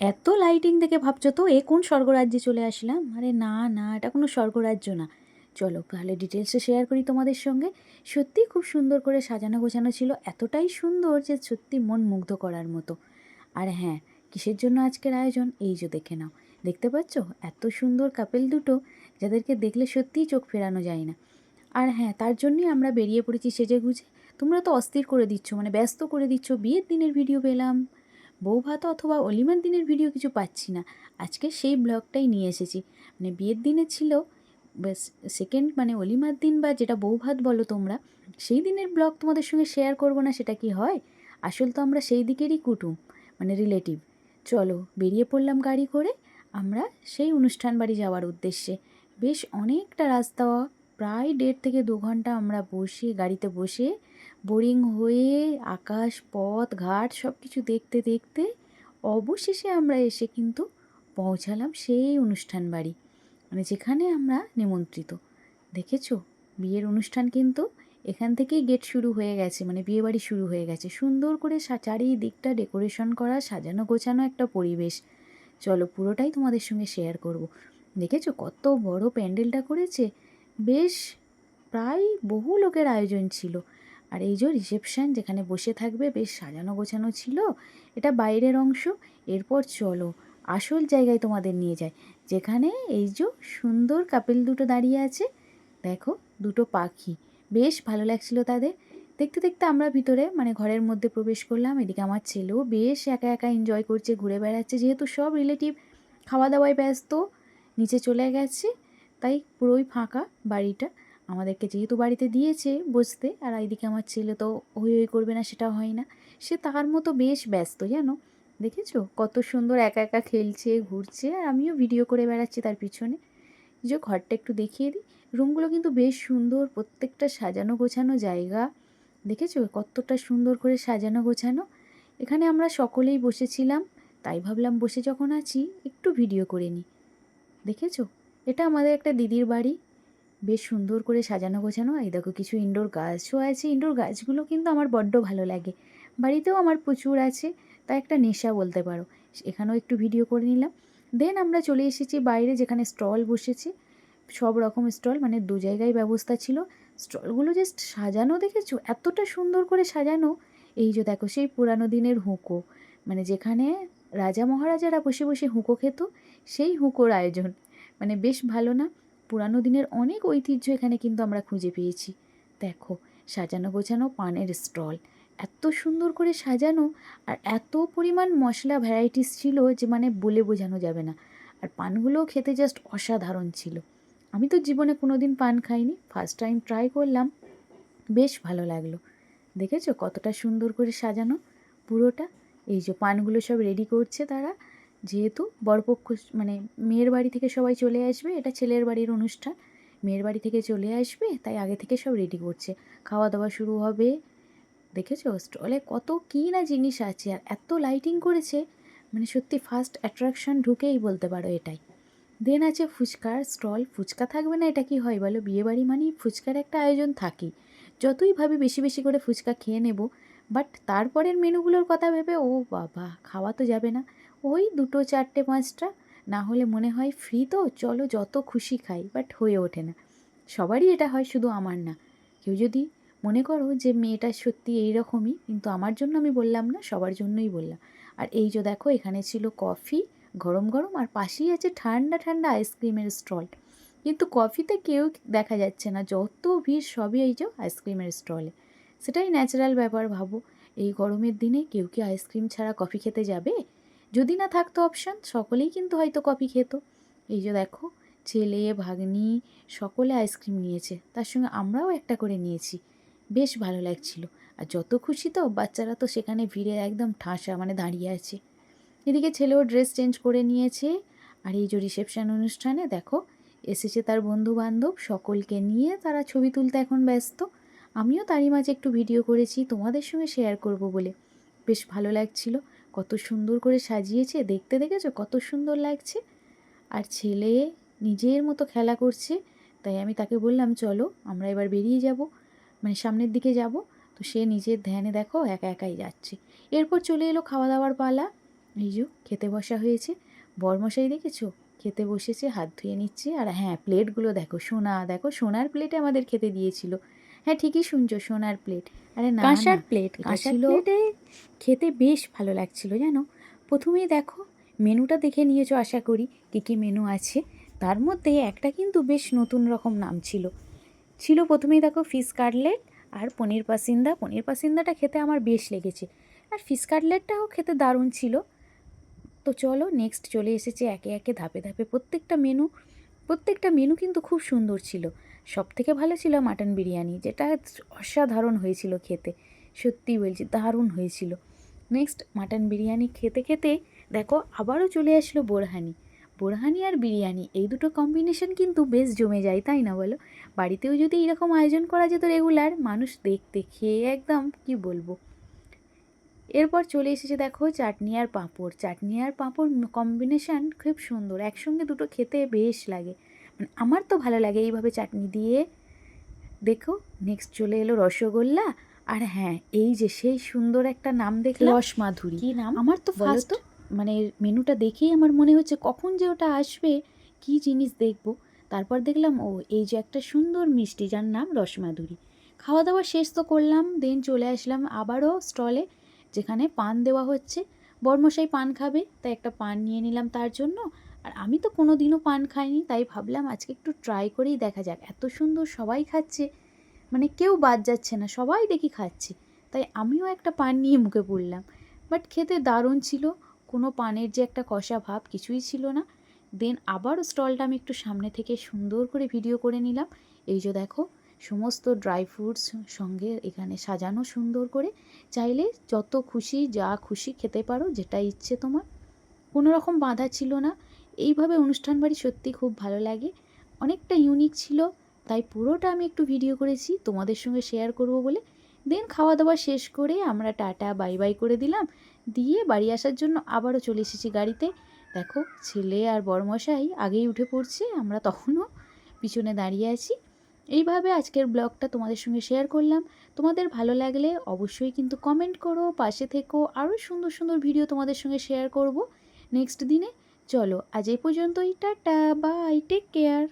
এত লাইটিং দেখে ভাবছ তো? এ কোন স্বর্গরাজ্যে চলে আসলাম? আরে না না, এটা কোনো স্বর্গরাজ্য না। চলো, তাহলে ডিটেলসে শেয়ার করি তোমাদের সঙ্গে। সত্যি খুব সুন্দর করে সাজানো গোছানো ছিল। এতটাই সুন্দর যে সত্যি মন মুগ্ধ করার মতো। আর হ্যাঁ কিসের জন্য আজকের আয়োজন? এই যে দেখে নাও। দেখতে পাচ্ছ? এত সুন্দর কাপেল দুটো, যাদেরকে দেখলে সত্যিই চোখ ফেরানো যায় না। আর হ্যাঁ তার জন্যই আমরা বেরিয়ে পড়েছি সেজে গুজে তোমরা তো অস্থির করে দিচ্ছ মানে ব্যস্ত করে দিচ্ছ। বিয়ের দিনের ভিডিও পেলাম। বউ ভাত অথবা অলিমার দিনের ভিডিও কিছু পাচ্ছি না। আজকে সেই ব্লগটাই নিয়ে এসেছি। মানে বিয়ের দিনে ছিল সেকেন্ড মানে অলিমার দিন বা যেটা বউ ভাত বলো তোমরা, সেই দিনের ব্লগ তোমাদের সঙ্গে শেয়ার করব না, সেটা কি হয়? আসল তো আমরা সেই দিকেরই কুটুম মানে রিলেটিভ চলো, বেরিয়ে পড়লাম গাড়ি করে, আমরা সেই অনুষ্ঠান বাড়ি যাওয়ার উদ্দেশ্যে। বেশ অনেকটা রাস্তা, প্রায় দেড় থেকে দু ঘণ্টা আমরা বসে, গাড়িতে বসে বোরিং হয়ে আকাশ, পথ, ঘাট সব কিছু দেখতে দেখতে অবশেষে আমরা এসে কিন্তু পৌঁছালাম সেই অনুষ্ঠান বাড়ি মানে যেখানে আমরা নিমন্ত্রিত। দেখেছ? বিয়ের অনুষ্ঠান কিন্তু এখান থেকেই গেট শুরু হয়ে গেছে মানে বিয়ে বাড়ি শুরু হয়ে গেছে। সুন্দর করে চারিদিকটা ডেকোরেশন করা, সাজানো, গোছানো একটা পরিবেশ। চলো পুরোটাই তোমাদের সঙ্গে শেয়ার করব। দেখেছ? কত বড় প্যান্ডেলটা করেছে? বেশ, প্রায় বহু লোকের আয়োজন ছিল। আর এই যে রিসেপশান যেখানে বসে থাকবে, বেশ সাজানো গোছানো ছিল, এটা বাইরের অংশ, এরপর চলো, আসল জায়গায় তোমাদের নিয়ে যায় যেখানে এই যে সুন্দর কাপেল দুটো দাঁড়িয়ে আছে, দেখো, দুটো পাখি, বেশ ভালো লাগছিল তাদের। দেখতে দেখতে আমরা ভিতরে মানে ঘরের মধ্যে প্রবেশ করলাম, এদিকে আমার ছেলেও বেশ একা একা এনজয় করছে, ঘুরে বেড়াচ্ছে, যেহেতু সব রিলেটিভ খাওয়া দাওয়ায় ব্যস্ত, নিচে চলে গেছে, তাই পুরোই ফাঁকা বাড়িটা। আমাদেরকে যেহেতু বাড়িতে দিয়েছে বসতে আর এইদিকে আমার ছেলে তো হই হই করবে না সেটা হয় না। সে তার মতো বেশ ব্যস্ত, জানো? দেখেছ? কত সুন্দর একা একা খেলছে, ঘুরছে, আর আমিও ভিডিও করে বেড়াচ্ছি তার পিছনে। যে ঘরটা একটু দেখিয়ে দিই। রুমগুলো কিন্তু বেশ সুন্দর, প্রত্যেকটা সাজানো গোছানো জায়গা। দেখেছ? কতটা সুন্দর করে সাজানো গোছানো। এখানে আমরা সকলেই বসেছিলাম, তাই ভাবলাম বসে যখন আছি, একটু ভিডিও করে নিই। দেখেছ? এটা আমাদের একটা দিদির বাড়ি। বেশ সুন্দর করে সাজানো গোছানো। এই দেখো কিছু ইনডোর গাছও আছে ইনডোর গাছগুলো কিন্তু আমার বড্ড ভালো লাগে। বাড়িতেও আমার প্রচুর আছে তা একটা নেশা বলতে পারো। এখানেও একটু ভিডিও করে নিলাম। দেন আমরা চলে এসেছি বাইরে যেখানে স্টল বসেছে। সব রকম স্টল মানে দু জায়গায় ব্যবস্থা ছিল। স্টলগুলো জাস্ট সাজানো দেখেছ? এতটা সুন্দর করে সাজানো। এই যে দেখো, সেই পুরানো দিনের হুঁকো। মানে যেখানে রাজা মহারাজারা বসে বসে হুঁকো খেত, সেই হুঁকোর আয়োজন। মানে বেশ ভালো না? পুরানো দিনের অনেক ঐতিহ্য এখানে কিন্তু আমরা খুঁজে পেয়েছি। দেখো, সাজানো গোছানো পানের স্টল। এত সুন্দর করে সাজানো আর এত পরিমাণ মশলা ভ্যারাইটিস ছিল যে মানে বলে বোঝানো যাবে না। আর পানগুলোও খেতে জাস্ট অসাধারণ ছিল। আমি তো জীবনে কোনো দিন পান খাইনি ফার্স্ট টাইম ট্রাই করলাম। বেশ ভালো লাগল। দেখেছ কতটা সুন্দর করে সাজানো পুরোটা? এই যে পানগুলো সব রেডি করছে তারা। যেহেতু বরপক্ষ মানে মেয়ের বাড়ি থেকে সবাই চলে আসবে, এটা ছেলের বাড়ির অনুষ্ঠান। মেয়ের বাড়ি থেকে চলে আসবে, তাই আগে থেকে সব রেডি করছে। খাওয়া দাওয়া শুরু হবে, দেখেছ? স্টলে কত কী না জিনিস আছে, আর এত লাইটিং করেছে। মানে সত্যি ফার্স্ট অ্যাট্রাকশন ঢুকেই বলতে পারো এটাই। দেন আছে ফুচকার স্টল ফুচকা থাকবে না, এটা কি হয় বলো? বিয়েবাড়ি মানেই ফুচকার একটা আয়োজন থাকে। যতই ভাবি বেশি বেশি করে ফুচকা খেয়ে নেব বাট তারপরের মেনুগুলোর কথা ভেবে, ও বাবা, খাওয়া তো যাবে না। ওই দুটো চারটে পাঁচটা, না হলে মনে হয় ফ্রি তো, চলো যত খুশি খাই বাট হয়ে ওঠে না। সবারই এটা হয়, শুধু আমার না। কেউ যদি মনে করো যে মেয়েটা সত্যি এই রকমই কিন্তু আমার জন্য আমি বললাম না, সবার জন্যই বললাম। আর এই যে দেখো, এখানে ছিল কফি গরম গরম, আর পাশেই আছে ঠান্ডা ঠান্ডা আইসক্রিমের স্টল কিন্তু কফিতে কেউ দেখা যাচ্ছে না, যত ভিড় সবই এই যে আইসক্রিমের স্টলে সেটাই ন্যাচারাল ব্যাপার ভাবো। এই গরমের দিনে কেউ কি আইসক্রিম ছাড়া কফি খেতে যাবে? যদি না থাকতো অপশান সকলেই কিন্তু হয়তো কফি খেত। এই যে দেখো, ছেলে, ভাগ্নি, সকলে আইসক্রিম নিয়েছে, তার সঙ্গে আমরাও একটা করে নিয়েছি। বেশ ভালো লাগছিল। আর যত খুশি তো, বাচ্চারা তো সেখানে ভিড়ে একদম ঠাসা মানে দাঁড়িয়ে আছে। এদিকে ছেলেও ড্রেস চেঞ্জ করে নিয়েছে। আর এই যে রিসেপশন অনুষ্ঠানে দেখো, এসেছে তার বন্ধু বান্ধব সকলকে নিয়ে তারা ছবি তুলতে এখন ব্যস্ত। আমিও তারই মাঝে একটু ভিডিও করেছি, তোমাদের সঙ্গে শেয়ার করব বলে। বেশ ভালো লাগছিল। কত সুন্দর করে সাজিয়েছে, দেখতে দেখেছ? কত সুন্দর লাগছে। আর ছেলে নিজের মতো খেলা করছে, তাই আমি তাকে বললাম, চলো, আমরা এবার বেরিয়ে যাব। মানে সামনের দিকে যাব। তো সে নিজের ধ্যানে দেখো, একা একাই যাচ্ছে। এরপর চলে এলো খাওয়া দাওয়ার পালা। এই যে, খেতে বসা হয়েছে। বরমশাই দেখেছ? খেতে বসেছে, হাত ধুয়ে নিচ্ছে। আর হ্যাঁ প্লেটগুলো দেখো, সোনা, দেখো, সোনার প্লেটে আমাদের খেতে দিয়েছিল। হ্যাঁ ঠিকই শুনছো সোনার প্লেট আরে না কাঁসার প্লেট কাঁসার প্লেটে খেতে বেশ ভালো লাগছিল জানো? প্রথমেই দেখো মেনুটা দেখে নিয়েছো আশা করি কী কী মেনু আছে। তার মধ্যে একটা কিন্তু বেশ নতুন রকম নাম ছিল। ছিল প্রথমেই দেখো ফিশ কাটলেট আর পনির পাসিন্দা। পনির পাসিন্দাটা খেতে আমার বেশ লেগেছে। আর ফিশ কাটলেটটাও খেতে দারুণ ছিল। তো চলো নেক্সট চলে এসেছে একে একে ধাপে ধাপে প্রত্যেকটা মেনু প্রত্যেকটা মেনু কিন্তু খুব সুন্দর ছিল। সব থেকে ভালো ছিল মাটন বিরিয়ানি, যেটা অসাধারণ হয়েছিল খেতে। সত্যি বলছি, দারুণ হয়েছিল। নেক্সট মাটন বিরিয়ানি খেতে খেতে দেখো আবারও চলে আসলো বোরহানি। বোরহানি আর বিরিয়ানি, এই দুটো কম্বিনেশন কিন্তু বেশ জমে যায়, তাই না বলো? বাড়িতেও যদি এরকম আয়োজন করা যেত রেগুলার মানুষ দেখতে খেয়ে একদম, কি বলব? এরপর চলে এসেছে দেখো চাটনি আর পাঁপড়। চাটনি আর পাঁপড় কম্বিনেশান খুব সুন্দর, একসঙ্গে দুটো খেতে বেশ লাগে। আমার তো ভালো লাগে এইভাবে চাটনি দিয়ে। দেখো নেক্সট চলে এলো রসগোল্লা। আর হ্যাঁ এই যে সেই সুন্দর একটা নাম দেখলাম। রস মাধুরী কি নাম? আমার তো ফার্স্ট তো? মানে মেনুটা দেখেই আমার মনে হচ্ছে কখন যে ওটা আসবে কি জিনিস দেখব। তারপর দেখলাম ও এই যে একটা সুন্দর মিষ্টি যার নাম রসমাধুরী। খাওয়া দাওয়া শেষ তো করলাম দেন চলে আসলাম আবারও স্টলে যেখানে পান দেওয়া হচ্ছে। বর্মশাই পান খাবে তাই একটা পান নিয়ে নিলাম তার জন্য। আর আমি তো কোনো দিনও পান খাইনি, তাই ভাবলাম আজকে একটু ট্রাই করেই দেখা যাক। এত সুন্দর সবাই খাচ্ছে মানে কেউ বাদ যাচ্ছে না, সবাই দেখি খাচ্ছে। তাই আমিও একটা পান নিয়ে মুখে পড়লাম। বাট খেতে দারুণ ছিল, কোনো পানের যে একটা কষা ভাব কিছুই ছিল না। দেন আবার স্টলটা আমি একটু সামনে থেকে সুন্দর করে ভিডিও করে নিলাম। এই যে দেখো, সমস্ত ড্রাই ফ্রুটস সঙ্গে এখানে সাজানো সুন্দর করে। চাইলে যত খুশি, যা খুশি খেতে পারো, যেটা ইচ্ছে তোমার। কোনো রকম বাধা ছিল না। এইভাবে অনুষ্ঠান বাড়ি সত্যি খুব ভালো লাগে। অনেকটা ইউনিক ছিল, তাই পুরোটা আমি একটু ভিডিও করেছি, তোমাদের সঙ্গে শেয়ার করব বলে। দেন খাওয়া দাওয়া শেষ করে আমরা টাটা বাই বাই করে দিলাম। দিয়ে বাড়ি আসার জন্য আবারও চলে এসেছি গাড়িতে। দেখো, ছেলে আর বড়মশাই আগেই উঠে পড়ছে, আমরা তখনও পিছনে দাঁড়িয়ে আছি। এইভাবে আজকের ব্লগটা তোমাদের সঙ্গে শেয়ার করলাম। তোমাদের ভালো লাগলে অবশ্যই কিন্তু কমেন্ট করো, পাশে থেকো, আরও সুন্দর সুন্দর ভিডিও তোমাদের সঙ্গে শেয়ার করব। নেক্সট দিনে চলো আজ এই পর্যন্তই টাটা বাই টেক কেয়ার